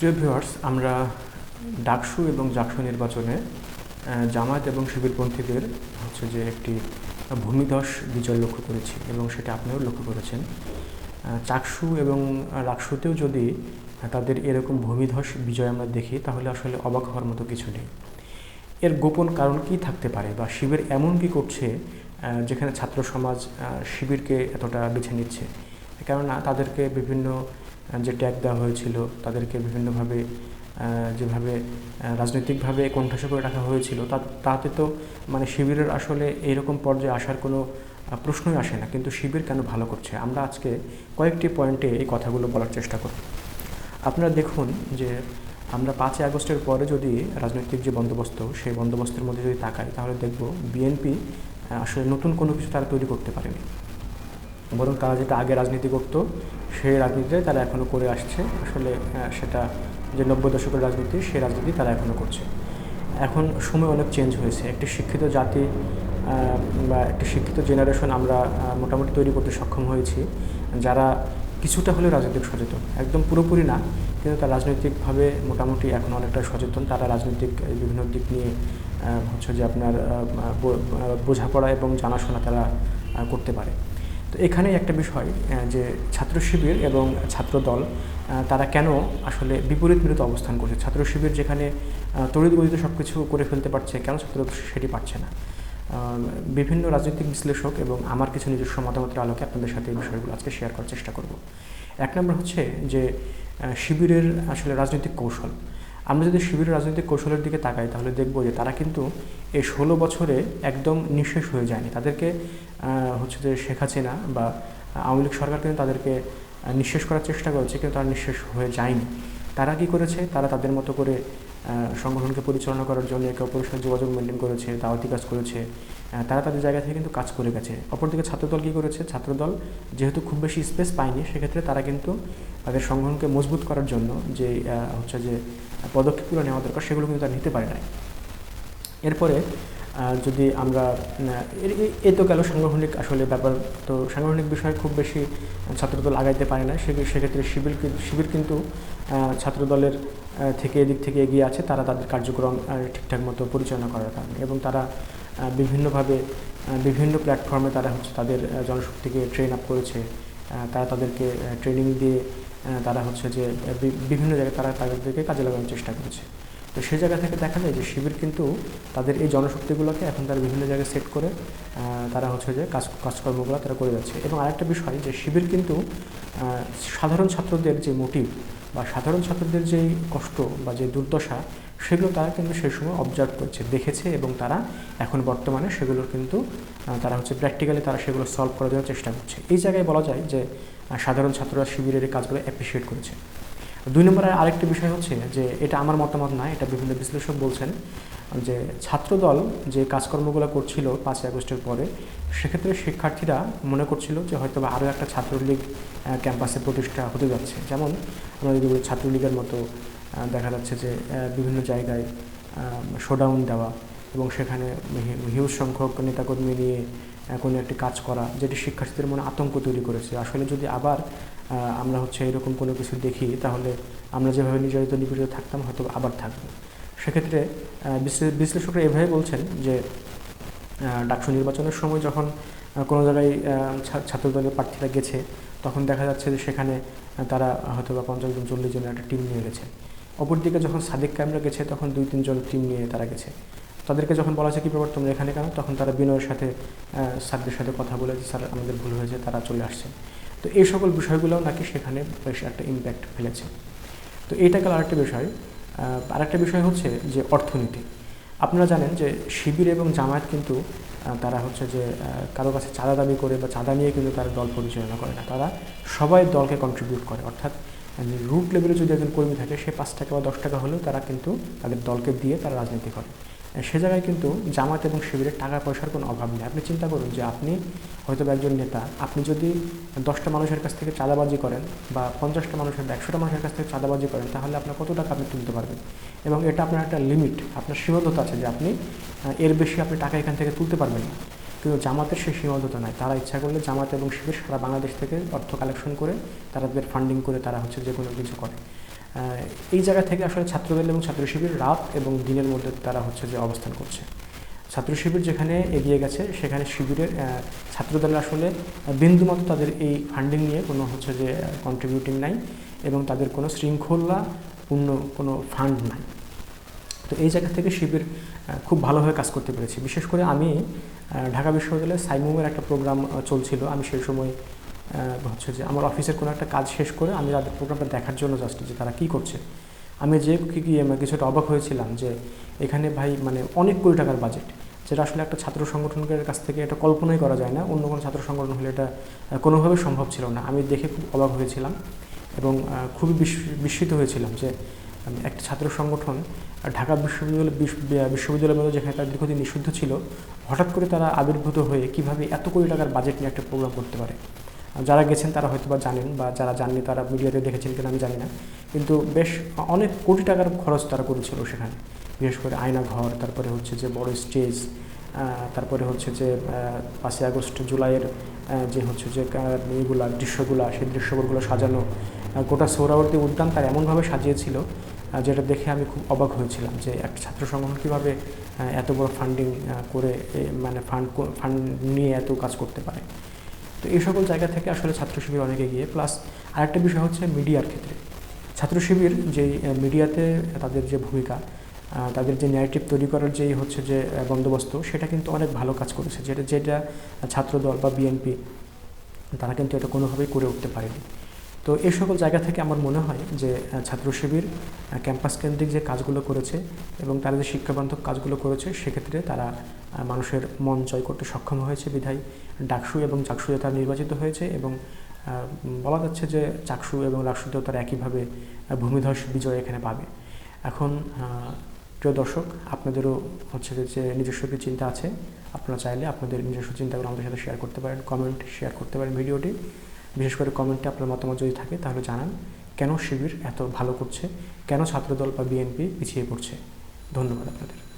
প্রিয় ভিউয়ার্স, আমরা ডাকসু এবং জাকসু নির্বাচনে জামায়াত এবং শিবিরপন্থীদের হচ্ছে যে একটি ভূমিধস বিজয় লক্ষ্য করেছি এবং সেটা আপনিও লক্ষ্য করেছেন। চাকসু এবং রাকসুতেও যদি তাদের এরকম ভূমিধস বিজয় আমরা দেখি, তাহলে আসলে অবাক হওয়ার মতো কিছু নেই। এর গোপন কারণ কি থাকতে পারে বা শিবির এমন কি করছে যেখানে ছাত্র সমাজ শিবিরকে এতটা বেছে নিচ্ছে? কেননা তাদেরকে বিভিন্ন যে ট্যাগ দেওয়া হয়েছিল, তাদেরকে বিভিন্নভাবে যেভাবে রাজনৈতিকভাবে কণ্ঠাসা করে রাখা হয়েছিল, তা, তাতে তো মানে শিবিরের আসলে এইরকম পর্যায়ে আসার কোনো প্রশ্নই আসে না। কিন্তু শিবির কেন ভালো করছে? আমরা আজকে কয়েকটি পয়েন্টে এই কথাগুলো বলার চেষ্টা করব। আপনারা দেখুন যে আমরা পাঁচই আগস্টের পরে যদি রাজনৈতিক যে বন্দোবস্ত, সেই বন্দোবস্তের মধ্যে যদি তাকাই, তাহলে দেখব বিএনপি আসলে নতুন কোনো কিছু তারা তৈরি করতে পারেনি। বরং তারা যেটা আগে রাজনীতি করতো, সেই রাজনীতিতে তারা এখনও করে আসছে। আসলে সেটা যে নব্বই দশকের রাজনীতি, সেই রাজনীতি তারা এখনও করছে। এখন সময় অনেক চেঞ্জ হয়েছে। একটি শিক্ষিত জাতি বা একটি শিক্ষিত জেনারেশন আমরা মোটামুটি তৈরি করতে সক্ষম হয়েছি। যারা কিছুটা হলেও রাজনৈতিক সচেতন, একদম পুরোপুরি না, কিন্তু তারা রাজনৈতিকভাবে মোটামুটি এখন অনেকটা সচেতন। তারা রাজনৈতিক বিভিন্ন দিক নিয়ে হচ্ছে যে আপনার বোঝাপড়া এবং জানাশোনা তারা করতে পারে। তো এখানেই একটা বিষয় যে ছাত্র শিবির এবং ছাত্র দল তারা কেন আসলে বিপরীত বিরোধ অবস্থান করছে? ছাত্র শিবির যেখানে তড়িৎ গতিতে সব কিছু করে ফেলতে পারছে, কেন ছাত্র সেটি পারছে না? বিভিন্ন রাজনৈতিক বিশ্লেষক এবং আমার কিছু নিজস্ব মতামতের আলোকে আপনাদের সাথে এই বিষয়গুলো আজকে শেয়ার করার চেষ্টা করব। এক নম্বর হচ্ছে যে শিবিরের আসলে রাজনৈতিক কৌশল। আমরা যদি শিবিরের রাজনৈতিক কৌশলের দিকে তাকাই, তাহলে দেখব যে তারা কিন্তু এই ষোলো বছরে একদম নিঃশেষ হয়ে যায়নি। তাদেরকে হচ্ছে যে শেখাচ্ছে না বা আওয়ামী লীগ সরকার কিন্তু তাদেরকে নিঃশেষ করার চেষ্টা করেছে, কিন্তু তারা নিঃশেষ হয়ে যায়নি। তারা কি করেছে, তারা তাদের মতো করে সংগঠনকে পরিচালনা করার জন্য একে অপরের সাথে যোগাযোগ মেনটেন করেছে, দাওয়াতি কাজ করেছে। তারা তাদের জায়গা থেকে কিন্তু কাজ করে গেছে। অপরদিকে ছাত্রদল কী করেছে? ছাত্রদল যেহেতু খুব বেশি স্পেস পায়নি, সেক্ষেত্রে তারা কিন্তু তাদের সংগঠনকে মজবুত করার জন্য যে হচ্ছে যে, পদক্ষেপগুলো নেওয়া দরকার, সেগুলো কিন্তু তারা নিতে পারে নাই। এরপরে যদি আমরা এ- তো গেল সাংগঠনিক আসলে ব্যাপার। তো সাংগঠনিক বিষয়ে খুব বেশি ছাত্রদল আগাইতে পারে না সেক্ষেত্রে শিবির শিবির কিন্তু ছাত্রদলের থেকে এদিক থেকে এগিয়ে আছে, তারা তাদের কার্যক্রম ঠিকঠাক মতো পরিচালনা করার কারণে এবং তারা বিভিন্নভাবে বিভিন্ন প্ল্যাটফর্মে তারা হচ্ছে তাদের জনশক্তিকে ট্রেন আপ করেছে। তারা তাদেরকে ট্রেনিং দিয়ে তারা হচ্ছে যে বিভিন্ন জায়গায় তারা তাদেরকে কাজে লাগানোর চেষ্টা করেছে। তো সেই জায়গা থেকে দেখা যায় যে শিবির কিন্তু তাদের এই জনশক্তিগুলোকে এখন তারা বিভিন্ন জায়গায় সেট করে তারা হচ্ছে যে কাজ, কাজকর্মগুলো তারা করে যাচ্ছে। এবং আরেকটা বিষয় যে শিবির কিন্তু সাধারণ ছাত্রদের যে মোটিভ বা সাধারণ ছাত্রদের যে কষ্ট বা যে দুর্দশা, সেগুলো তারা কিন্তু সেই সময় অবজার্ভ করেছে, দেখেছে এবং তারা এখন বর্তমানে সেগুলোর কিন্তু তারা হচ্ছে প্র্যাকটিক্যালি তারা সেগুলো সলভ করে দেওয়ার চেষ্টা করছে। এই জায়গায় বলা যায় যে সাধারণ ছাত্ররা শিবিরের কাজগুলো অ্যাপ্রিসিয়েট করেছে। দুই নম্বরে আরেকটি বিষয় হচ্ছে যে এটা আমার মতামত নয় এটা বিভিন্ন বিশ্লেষক বলছেন যে ছাত্রদল যে কাজকর্মগুলো করছিল পাঁচই আগস্টের পরে, সেক্ষেত্রে শিক্ষার্থীরা মনে করছিল যে হয়তো আরও একটা ছাত্রলীগ ক্যাম্পাসে প্রতিষ্ঠা হতে যাচ্ছে। যেমন আমরা যদি বলি ছাত্রলীগের মতো দেখা যাচ্ছে যে বিভিন্ন জায়গায় শোডাউন দেওয়া এবং সেখানে হিউজ সংখ্যক নেতাকর্মী নিয়ে কোনো একটি কাজ করা, যেটি শিক্ষার্থীদের মনে আতঙ্ক তৈরি করেছে। আসলে যদি আবার আমরা হচ্ছে এরকম কোনো কিছু দেখি, তাহলে আমরা যেভাবে নির্যাতিত, নিপীড়িত থাকতাম, হয়তো আবার থাকব। সেক্ষেত্রে বিশ্লেষকরা এভাবে বলছেন যে ডাকসু নির্বাচনের সময় যখন কোনো জায়গায় ছাত্রদলের প্রার্থীরা গেছে, তখন দেখা যাচ্ছে যে সেখানে তারা হয়তো বা পঞ্চাশ জন, চল্লিশ জনের একটা টিম নিয়ে গেছে। অপরদিকে যখন সাদিক ক্যামরা গেছে, তখন দুই, তিনজন টিম নিয়ে তারা গেছে। তাদেরকে যখন বলা হয়েছে, কী ব্যাপার, তোমরা এখানে কেন? তখন তারা বিনয়ের সাথে স্যারদের সাথে কথা বলে যে, স্যার, আমাদের ভুল হয়েছে, তারা চলে আসছে। তো এই সকল বিষয়গুলোও নাকি সেখানে বেশ একটা ইম্প্যাক্ট ফেলেছে। তো এইটা গেল আরেকটা বিষয়। আরেকটা বিষয় হচ্ছে যে অর্থনীতি। আপনারা জানেন যে শিবির এবং জামায়াত কিন্তু তারা হচ্ছে যে কারও কাছে চাঁদা দাবি করে বা চাঁদা নিয়ে কিন্তু তারা দল পরিচালনা করে না। তারা সবাই দলকে কন্ট্রিবিউট করে। অর্থাৎ রুট লেভেলে যদি একজন কর্মী থাকে, সে পাঁচ টাকা বা দশ টাকা হলেও তারা কিন্তু তাদের দলকে দিয়ে তারা রাজনীতি করে। সে জায়গায় কিন্তু জামাত এবং শিবিরের টাকা পয়সার কোনো অভাব নেই। আপনি চিন্তা করুন যে আপনি হয়তো একজন নেতা, আপনি যদি দশটা মানুষের কাছ থেকে চাঁদাবাজি করেন বা পঞ্চাশটা মানুষের বা একশোটা মানুষের কাছ থেকে চাঁদাবাজি করেন, তাহলে আপনার কত টাকা আপনি তুলতে পারবেন? এবং এটা আপনার একটা লিমিট আপনার সীমাবদ্ধতা আছে যে আপনি এর বেশি আপনি টাকা এখান থেকে তুলতে পারবেন না। কিন্তু জামাতের সেই সীমাবদ্ধতা নাই। তারা ইচ্ছা করলে জামাত এবং শিবির সারা বাংলাদেশ থেকে অর্থ কালেকশন করে তারা তাদের ফান্ডিং করে তারা হচ্ছে যে কোনো কিছু করে। এই জায়গা থেকে আসলে ছাত্রদল এবং ছাত্র শিবির রাত এবং দিনের মধ্যে তারা হচ্ছে যে অবস্থান করছে। ছাত্র শিবির যেখানে এগিয়ে গেছে, সেখানে শিবিরের ছাত্রদল আসলে বিন্দুমাত্র তাদের এই ফান্ডিং নিয়ে কোনো হচ্ছে যে কন্ট্রিবিউটিং নাই এবং তাদের কোনো শৃঙ্খলা শৃঙ্খলাপূর্ণ কোনো ফান্ড নাই। তো এই জায়গা থেকে শিবির খুব ভালোভাবে কাজ করতে পেরেছি। বিশেষ করে আমি ঢাকা বিশ্ববিদ্যালয়ে সাইমুমের একটা প্রোগ্রাম চলছিল। আমি সেই সময় হচ্ছে যে আমার অফিসের কোনো একটা কাজ শেষ করে আমি তাদের প্রোগ্রামটা দেখার জন্য জাস্ট যে তারা কী করছে। আমি যে কি- কিছুটা অবাক হয়েছিলাম যে এখানে ভাই মানে অনেক কোটি টাকার বাজেট যেটা আসলে একটা ছাত্র সংগঠনের কাছ থেকে এটা কল্পনাই করা যায় না, অন্য কোনো ছাত্র সংগঠন হলে এটা কোনোভাবে সম্ভব ছিল না। আমি দেখে খুব অবাক হয়েছিলাম এবং খুবই বিস্মিত হয়েছিলাম যে একটা ছাত্র সংগঠন ঢাকা বিশ্ববিদ্যালয় বিশ্ববিদ্যালয়ের মধ্যে যেখানে তারা দীর্ঘদিন নিষিদ্ধ ছিল, হঠাৎ করে তারা আবির্ভূত হয়ে কীভাবে এত কোটি টাকার বাজেট নিয়ে একটা প্রোগ্রাম করতে পারে? যারা গেছেন তারা হয়তো বা জানেন বা যারা জাননি তারা মিডিয়াতে দেখেছেন কিনা আমি জানি না। কিন্তু বেশ অনেক কোটি টাকার খরচ তারা করেছিল সেখানে। বিশেষ করে আয়না ঘর, তারপরে হচ্ছে যে বড় স্টেজ তারপরে হচ্ছে যে পাঁচই আগস্ট জুলাইয়ের যে হচ্ছে যে ইয়েগুলা, দৃশ্যগুলা, সেই দৃশ্যগুলো সাজানো গোটা সৌরাবর্তী উদ্যান তার এমনভাবে সাজিয়েছিল যেটা দেখে আমি খুব অবাক হয়েছিলাম যে একটা ছাত্র সংগঠন কীভাবে এত বড় ফান্ডিং করে মানে ফান্ড ফান্ড নিয়ে এত কাজ করতে পারে। তো এই সকল জায়গা থেকে আসলে ছাত্র শিবির অনেক এগিয়ে প্লাস আরেকটা বিষয় হচ্ছে মিডিয়ার ক্ষেত্রে। ছাত্র শিবির যেই মিডিয়াতে তাদের যে ভূমিকা তাদের যে ন্যারেটিভ তৈরি করার যেই হচ্ছে যে বন্দোবস্ত, সেটা কিন্তু অনেক ভালো কাজ করেছে। যেটা যেটা ছাত্রদল বা বিএনপি তারা কিন্তু এটা কোনোভাবেই করে উঠতে পারেনি। তো এই সকল জায়গা থেকে আমার মনে হয় যে ছাত্র শিবির ক্যাম্পাস কেন্দ্রিক যে কাজগুলো করেছে এবং তারা যে শিক্ষাবান্ধব কাজগুলো করেছে, সেক্ষেত্রে তারা মানুষের মন জয় করতে সক্ষম হয়েছে বিধায় ডাকসু এবং চাকসুয়ে তারা নির্বাচিত হয়েছে এবং বলা যাচ্ছে যে চাকসু এবং ডাকসুতেও তারা একইভাবে ভূমিধস বিজয় এখানে পাবে। এখন প্রিয় দর্শক, আপনাদেরও হচ্ছে যে- নিজস্ব কিছু চিন্তা আছে, আপনারা চাইলে আপনাদের নিজস্ব চিন্তাগুলো আমাদের সাথে শেয়ার করতে পারেন কমেন্ট শেয়ার করতে পারেন ভিডিওটি। বিশেষ করে কমেন্টে আপনার মতামত যদি থাকে, তাহলে জানান কেন শিবির এত ভালো করছে, কেন ছাত্রদল বা বিএনপি পিছিয়ে পড়ছে। ধন্যবাদ আপনাদের।